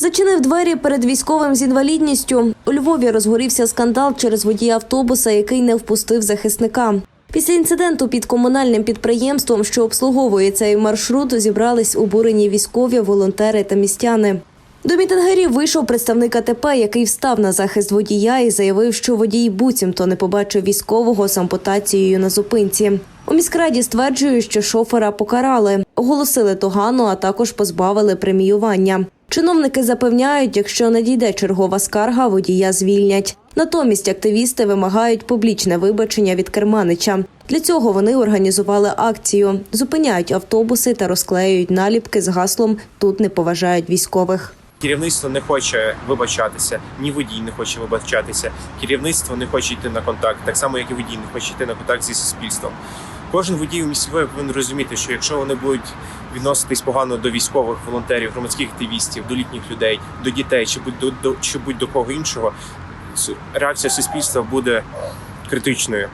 Зачинив двері перед військовим з інвалідністю. У Львові розгорівся скандал через водія автобуса, який не впустив захисника. Після інциденту під комунальним підприємством, що обслуговує цей маршрут, зібрались обурені військові, волонтери та містяни. До мітингерів вийшов представник АТП, який встав на захист водія і заявив, що водій буцімто не побачив військового з ампутацією на зупинці. У міськраді стверджують, що шофера покарали, оголосили догану, а також позбавили преміювання. Чиновники запевняють, якщо надійде чергова скарга, водія звільнять. Натомість активісти вимагають публічне вибачення від керманича. Для цього вони організували акцію, зупиняють автобуси та розклеюють наліпки з гаслом Тут не поважають військових. Керівництво не хоче вибачатися, ні водій не хоче вибачатися. Керівництво не хоче йти на контакт, так само як і водій не хоче йти на контакт зі суспільством. Кожен водій у місцевої повинен розуміти, що якщо вони будуть відноситись погано до військових волонтерів, громадських активістів, до літніх людей, до дітей чи будь до, до чи будь до кого іншого, реакція суспільства буде критичною.